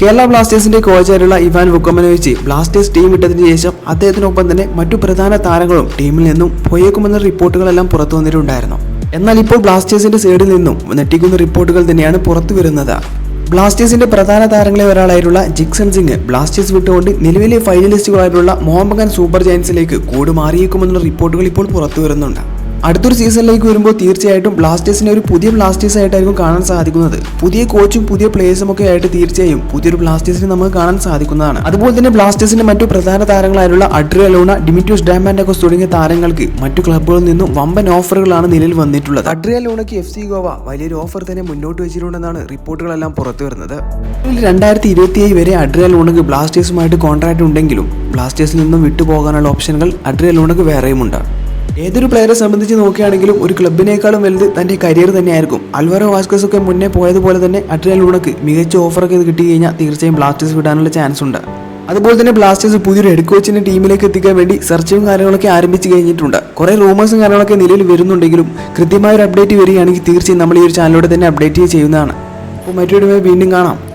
കേരള ബ്ലാസ്റ്റേഴ്സിന്റെ കോച്ചായിട്ടുള്ള Ivan Vukomanovic Blasters team വിട്ടതിന് ശേഷം അദ്ദേഹത്തിനൊപ്പം തന്നെ മറ്റു പ്രധാന താരങ്ങളും ടീമിൽ നിന്നും പോയേക്കുമെന്ന റിപ്പോർട്ടുകളെല്ലാം പുറത്തു വന്നിട്ടുണ്ടായിരുന്നു. എന്നാൽ ഇപ്പോൾ ബ്ലാസ്റ്റേഴ്സിന്റെ സൈഡിൽ നിന്നും ഞെട്ടിക്കുന്ന റിപ്പോർട്ടുകൾ തന്നെയാണ് പുറത്തു വരുന്നത്. ബ്ലാസ്റ്റേഴ്സിന്റെ പ്രധാന താരങ്ങളെ ഒരാളായിട്ടുള്ള ജിക്സൺ സിംഗ് ബ്ലാസ്റ്റേഴ്സ് വിട്ടുകൊണ്ട് നിലവിലെ ഫൈനലിസ്റ്റുകളായിട്ടുള്ള മോഹൻബഗാൻ സൂപ്പർ ജയൻസിലേക്ക് കൂട് മാറിയേക്കുമെന്നുള്ള റിപ്പോർട്ടുകൾ ഇപ്പോൾ പുറത്തു വരുന്നുണ്ട്. അടുത്തൊരു സീസണിലേക്ക് വരുമ്പോൾ തീർച്ചയായിട്ടും ബ്ലാസ്റ്റേഴ്സിനെ ഒരു പുതിയ ബ്ലാസ്റ്റേഴ്സ് ആയിട്ടായിരിക്കും കാണാൻ സാധിക്കുന്നത്. പുതിയ കോച്ചും പുതിയ പ്ലേയേഴ്സും ഒക്കെ ആയിട്ട് തീർച്ചയായും പുതിയൊരു ബ്ലാസ്റ്റേഴ്സിനെ നമുക്ക് കാണാൻ സാധിക്കുന്നതാണ്. അതുപോലെ തന്നെ ബ്ലാസ്റ്റേഴ്സിന്റെ മറ്റു പ്രധാന താരങ്ങളായുള്ള അഡ്രിയ അലോണ ഡിമിറ്റ്യൂസ് ഒക്കെ തുടങ്ങിയ താരങ്ങൾക്ക് മറ്റു ക്ലബ്ബുകളിൽ നിന്നും വമ്പൻ ഓഫറുകളാണ് നിലയിൽ വന്നിട്ടുള്ളത്. അഡ്രിയ അലോണയ്ക്ക് എഫ് സി ഗോവ വലിയൊരു ഓഫർ തന്നെ മുന്നോട്ട് വെച്ചിട്ടുണ്ടെന്നാണ് റിപ്പോർട്ടുകളെല്ലാം പുറത്തു വരുന്നത്. രണ്ടായിരത്തി ഇരുപത്തിയേഴ് വരെ അഡ്രിയ അലോണയ്ക്ക് ബ്ലാസ്റ്റേഴ്സുമായിട്ട് കോൺട്രാക്ട് ഉണ്ടെങ്കിലും ബ്ലാസ്റ്റേഴ്സിൽ നിന്നും വിട്ടുപോകാനുള്ള ഓപ്ഷനുകൾ അഡ്രിയ അലോണയ്ക്ക് വേറെയുമുണ്ട്. ഏതൊരു പ്ലെയറെ സംബന്ധിച്ച് നോക്കുകയാണെങ്കിലും ഒരു ക്ലബിനേക്കാളും വലുത് തന്റെ കരിയർ തന്നെയായിരിക്കും. അൽവറോ വാസ്കസ് ഒക്കെ മുന്നേ പോയതുപോലെ തന്നെ അട്രിയൽ ലൂണക്ക് മികച്ച ഓഫറൊക്കെ കിട്ടി കഴിഞ്ഞാൽ തീർച്ചയായും ബ്ലാസ്റ്റേഴ്സ് വിടാനുള്ള ചാൻസ് ഉണ്ട്. അതുപോലെ തന്നെ ബ്ലാസ്റ്റേഴ്സ് പുതിയൊരു ഹെഡ് കോച്ചിനെ ടീമിലേക്ക് എത്തിക്കാൻ വേണ്ടി സെർച്ചും കാര്യങ്ങളൊക്കെ ആരംഭിച്ച് കഴിഞ്ഞിട്ടുണ്ട്. കുറേ റൂമേഴ്സും കാര്യങ്ങളൊക്കെ നിലയിൽ വരുന്നുണ്ടെങ്കിലും കൃത്യമായ ഒരു അപ്ഡേറ്റ് വരികയാണെങ്കിൽ തീർച്ചയായും നമ്മൾ ഈ ഒരു ചാനലിലൂടെ തന്നെ അപ്ഡേറ്റ് ചെയ്യുന്നതാണ്. അപ്പോൾ മറ്റൊരു വീണ്ടും കാണാം.